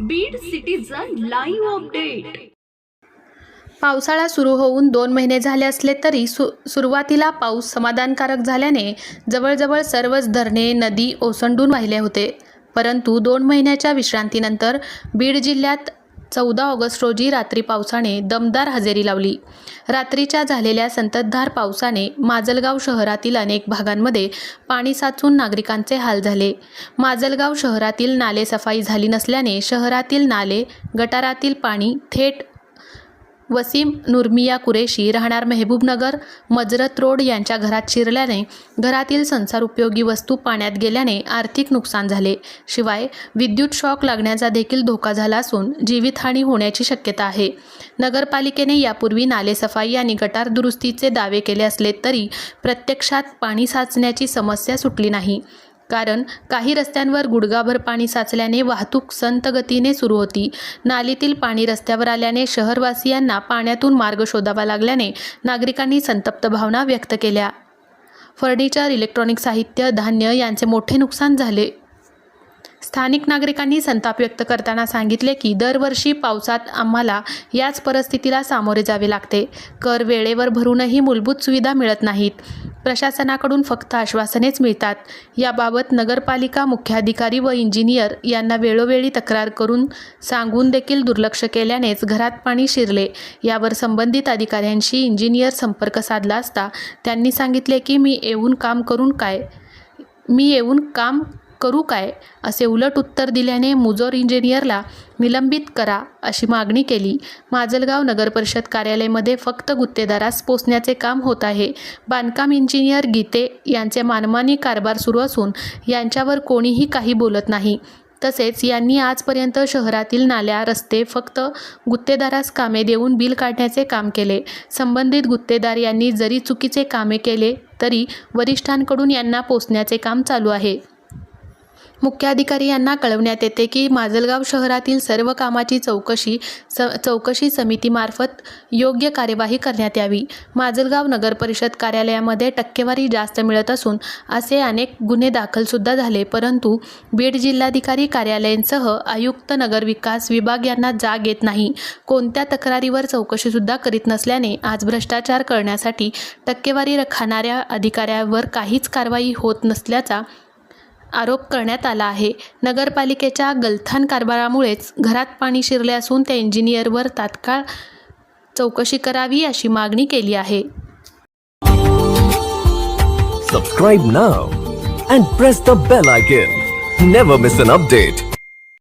Beed citizen live update पावसाळा सुरू होऊन दोन महिने झाले असले तरी सु सुरुवातीला पाऊस समाधानकारक झाल्याने जवळजवळ सर्वच धरणे नदी ओसंडून वाहिले होते. परंतु दोन महिन्याच्या विश्रांतीनंतर बीड जिल्ह्यात चौदा ऑगस्ट रोजी रात्री पावसाने दमदार हजेरी लावली. रात्रीच्या झालेल्या संततधार पावसाने माजलगाव शहरातील अनेक भागांमध्ये पाणी साचून नागरिकांचे हाल झाले. माजलगाव शहरातील नाले सफाई झाली नसल्याने शहरातील नाले गटारातील पाणी थेट वसीम नुर्मिया कुरेशी राहणार मेहबूबनगर मजरत रोड यांच्या घरात शिरल्याने घरातील संसार उपयोगी वस्तू पाण्यात गेल्याने आर्थिक नुकसान झाले. शिवाय विद्युत शॉक लागण्याचा देखील धोका झाला असून जीवितहानी होण्याची शक्यता आहे. नगरपालिकेने यापूर्वी नालेसफाई आणि गटार दुरुस्तीचे दावे केले असले तरी प्रत्यक्षात पाणी साचण्याची समस्या सुटली नाही. कारण काही रस्त्यांवर गुडघाभर पाणी साचल्याने वाहतूक संत गतीने सुरू होती. नालीतील पाणी रस्त्यावर आल्याने शहरवासियांना पाण्यातून मार्ग शोधावा लागल्याने नागरिकांनी संतप्त भावना व्यक्त केल्या. फर्निचर इलेक्ट्रॉनिक साहित्य धान्य यांचे मोठे नुकसान झाले. स्थानिक नागरिकांनी संताप व्यक्त करताना सांगितले की दरवर्षी पावसात आम्हाला याच परिस्थितीला सामोरे जावे लागते. कर वेळेवर भरूनही मूलभूत सुविधा मिळत नाहीत. प्रशासनाकडून फक्त आश्वासनेच मिळतात. याबाबत नगरपालिका मुख्याधिकारी व इंजिनियर यांना वेळोवेळी तक्रार करून सांगून देखील दुर्लक्ष केल्यानेच घरात पाणी शिरले. यावर संबंधित अधिकाऱ्यांशी इंजिनियर संपर्क साधला असता त्यांनी सांगितले की मी येऊन काम करून काय? मी येऊन काम करू काय? असे उलट उत्तर दिल्याने मुजोर इंजिनियरला निलंबित करा अशी मागणी केली. माजलगाव नगरपरिषद कार्यालयामध्ये फक्त गुत्तेदारास पोचण्याचे काम होत आहे. बांधकाम इंजिनियर गीते यांचे मानमानी कारभार सुरू असून यांच्यावर कोणीही काही बोलत नाही. तसेच यांनी आजपर्यंत शहरातील नाल्या रस्ते फक्त गुत्तेदारास कामे देऊन बिल काढण्याचे काम केले. संबंधित गुत्तेदार यांनी जरी चुकीचे कामे केले तरी वरिष्ठांकडून यांना पोचण्याचे काम चालू आहे. मुख्याधिकारी यांना कळवण्यात येते की माजलगाव शहरातील सर्व कामाची चौकशी स चौकशी समितीमार्फत योग्य कार्यवाही करण्यात यावी. माजलगाव नगरपरिषद कार्यालयामध्ये टक्केवारी जास्त मिळत असून असे अनेक गुन्हे दाखलसुद्धा झाले परंतु बीड जिल्हाधिकारी कार्यालयांसह आयुक्त नगरविकास विभाग यांना जाग येत नाही. कोणत्या तक्रारीवर चौकशीसुद्धा करीत नसल्याने आज भ्रष्टाचार करण्यासाठी टक्केवारी रखणाऱ्या अधिकाऱ्यावर काहीच कारवाई होत नसल्याचा आरोप करण्यात आला आहे. नगरपालिकेच्या गलथान कारभारामुळेच घरात पाणी शिरले असून त्या इंजिनियरवर तात्काळ चौकशी करावी अशी मागणी केली आहे. Subscribe now and press the bell icon never miss an update